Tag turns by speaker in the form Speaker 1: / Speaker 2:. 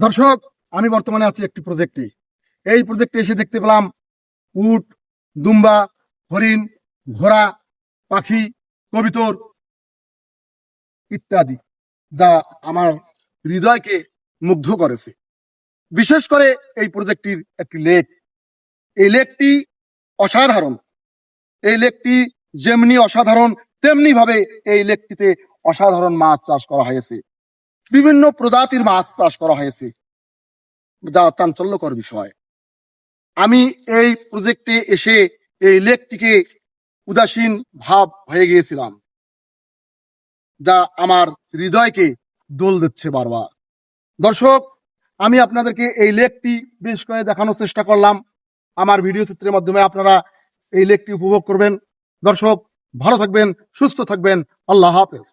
Speaker 1: দর্শক, আমি বর্তমানে আছি একটি প্রজেক্টে। এই প্রজেক্টে এসে দেখতে পেলাম উট, দুম্বা, হরিণ, ঘোড়া, পাখি, কবিতর ইত্যাদি যা আমার হৃদয়কে মুগ্ধ করেছে। বিশেষ করে এই প্রজেক্টটির একটি লেক। এই লেকটি অসাধারণ। এই লেকটি যেমনি অসাধারণ তেমনি ভাবে এই লেকটিতে অসাধারণ মাছ চাষ করা হয়েছে। বিভিন্ন প্রজাতির মাছ চাষ করা হয়েছে। যা চাঞ্চল্যকর বিষয়। আমি এই প্রজেক্টে এসে এই লেকটিকে উদাসীন ভাব হয়ে গিয়েছিলাম, যা আমার হৃদয়কে দোল দিচ্ছে বারবার। দর্শক, আমি আপনাদেরকে এই লেকটি বেশ করে দেখানোর চেষ্টা করলাম। আমার ভিডিও চিত্রের মাধ্যমে আপনারা এই লেকটি উপভোগ করবেন। দর্শক, ভালো থাকবেন, সুস্থ থাকবেন। আল্লাহ হাফেজ।